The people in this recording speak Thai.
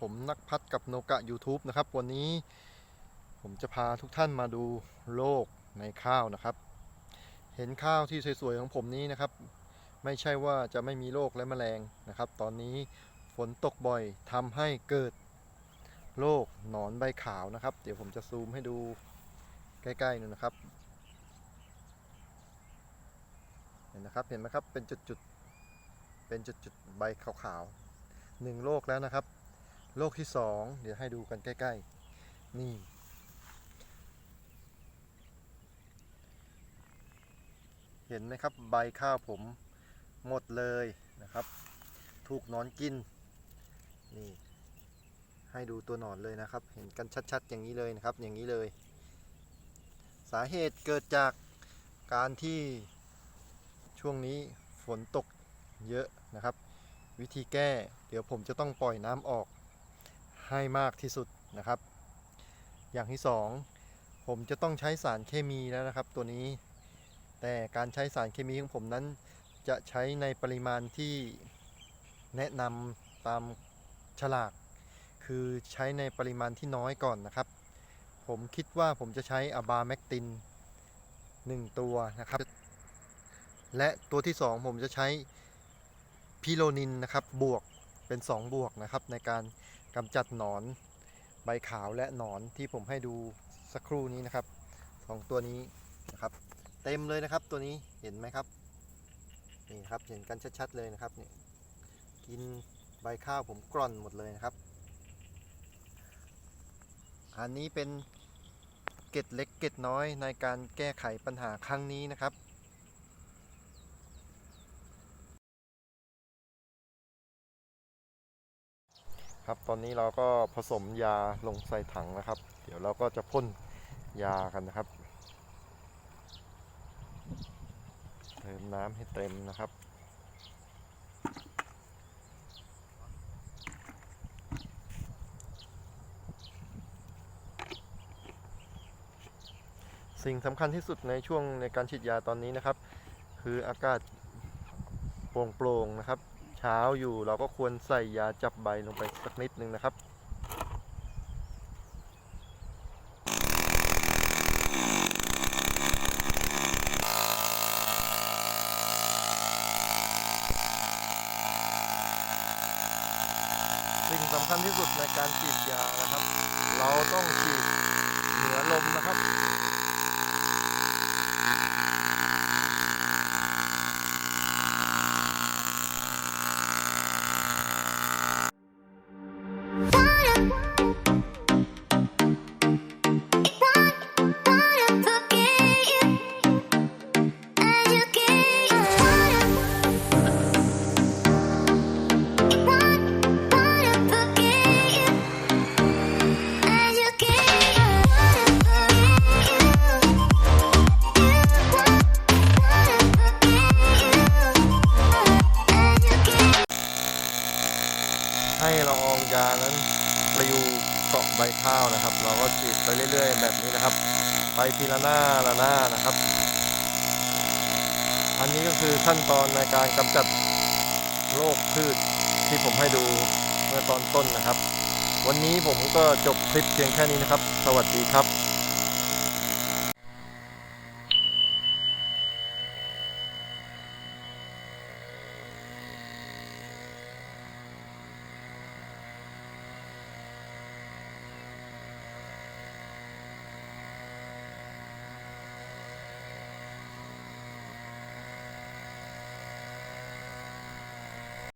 ผมนักพัฒกับโนกะ YouTube นะครับ วันนี้ผมจะพาทุกท่านมาดูโรคในข้าวนะครับ เห็นข้าวที่สวยๆของผมนี้นะครับ ไม่ใช่ว่าจะไม่มีโรคและแมลงนะครับ ตอนนี้ฝนตกบ่อยทำให้เกิดโรคหนอนใบขาวนะครับ เดี๋ยวผมจะซูมให้ดูใกล้ๆหน่อยนะครับ เห็นนะครับเห็นไหมครับเป็นจุดๆเป็นจุดๆใบขาวๆหนึ่งโรคแล้วนะครับ โรคที่สองเดี๋ยวให้ดูกันใกล้ ๆ นี่ เห็นไหมครับใบข้าวผมหมดเลยนะครับ ถูกหนอนกิน นี่ ให้ดูตัวหนอนเลยนะครับ เห็นกันชัดๆ อย่างนี้เลยนะครับ อย่างนี้เลย สาเหตุเกิดจากการที่ช่วงนี้ฝนตกเยอะนะครับ วิธีแก้ เดี๋ยวผมจะต้องปล่อยน้ำออก ให้มากที่สุดนะครับ อย่างที่สองผมจะต้องใช้สารเคมีแล้วนะครับ ตัวนี้ แต่การใช้สารเคมีของผมนั้น จะใช้ในปริมาณที่แนะนำตามฉลาก คือใช้ในปริมาณที่น้อยก่อนนะครับ ผมคิดว่าผมจะใช้อบาแมกติน 1 ตัวนะครับ และตัวที่ 2 ผมจะใช้พิโลนินนะครับบวกเป็น 2 บวกนะครับในการ กำจัดหนอนใบขาวและหนอนที่ผมให้ดูสักครู่นี้นะครับสองตัวนี้นะครับ เต็มเลยนะครับตัวนี้เห็นไหมครับนี่ครับเห็นกันชัดๆเลยนะครับนี่กินใบข้าวผมกร่อนหมดเลยนะครับ อันนี้เป็นเกร็ดเล็กเกร็ดน้อยในการแก้ไขปัญหาครั้งนี้นะครับ ครับตอนนี้เราก็ผสมยาลงใส่ถังนะครับ เดี๋ยวเราก็จะพ่นยากันนะครับเติมน้ำให้เต็มนะครับสิ่งสำคัญที่สุดในช่วงในการฉีดยาตอนนี้นะครับ คืออากาศโปร่งๆนะครับ ช้าอยู่ เราก็ควรใส่ยาจับใบลงไปสักนิดนึงนะครับสิ่งสำคัญที่สุดในการฉีดยานะครับ เราต้องฉีดเหนือลมนะครับ ยานั้นปลิวเกาะใบข้าวนะครับ เราก็ฉีดไปเรื่อย ๆ แบบนี้นะครับ ไปทีละหน้าละหน้านะครับ อันนี้ก็คือขั้นตอนในการกำจัดโรคพืชที่ผมให้ดูเมื่อตอนต้นนะครับ วันนี้ผมก็จบคลิปเพียงแค่นี้นะครับ สวัสดีครับ